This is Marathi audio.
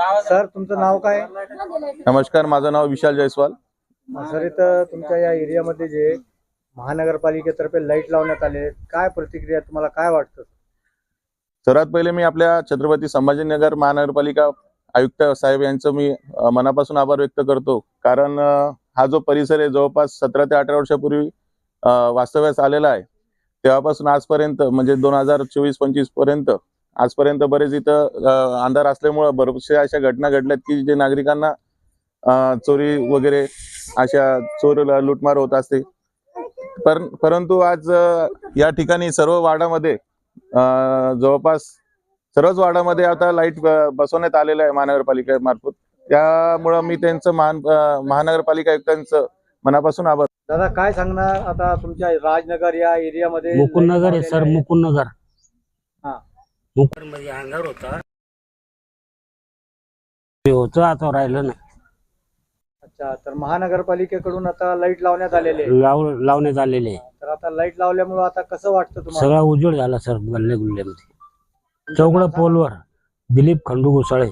सर तुमचं नाव काय? नमस्कार माझं नाव विशाल जयस्वाल. सर इथं तुमच्या या एरियामध्ये जे महानगरपालिकेतर्फे लाइट लावण्यात आले काय प्रतिक्रिया तुम्हाला काय वाटतं? सर्वात पहिले मी आपल्या छत्रपती संभाजीनगर महानगरपालिका आयुक्त साहेब यांचं मी मनापासून आभार व्यक्त करतो. कारण हा जो परिसर आहे जवळपास सतरा ते अठरा वर्षापूर्वी वास्तव्यास आलेला आहे. तेव्हापासून आजपर्यंत म्हणजे दोन हजार चोवीस पंचवीसपर्यंत आजपर्यंत बरेच इथं अंधार असल्यामुळं बऱ्याचशा अशा घटना घडल्यात की जे नागरिकांना चोरी वगैरे अशा चोर लुटमार होत असते. पर परंतु आज या ठिकाणी सर्व वार्डामध्ये अ, जवळपास सर्वच वार्डामध्ये आता लाइट बसवण्यात आलेलं आहे महानगरपालिकेमार्फत त्यामुळं मी त्यांचं महान महानगरपालिका आयुक्तांचं मनापासून आभार. दादा काय सांगणार आता तुमच्या राजनगर या एरियामध्ये मुकुंदनगर आहे सर मुकुंदनगर. हा. मुकुंदमध्ये अंधार होता. ते होतं आता राहिलं नाही. अच्छा तर महानगरपालिकेकडून आता लाइट लावण्यात आलेले आहे. लाव लावण्यात आलेले आहे. तर आता लाइट लावल्यामुळे आता कसं वाटतं तुम्हाला? सगळा उजेड झाला सर गल्ले गुल्ल्यामध्ये चौकडा पोलवर दिलीप खंडू घुसाळे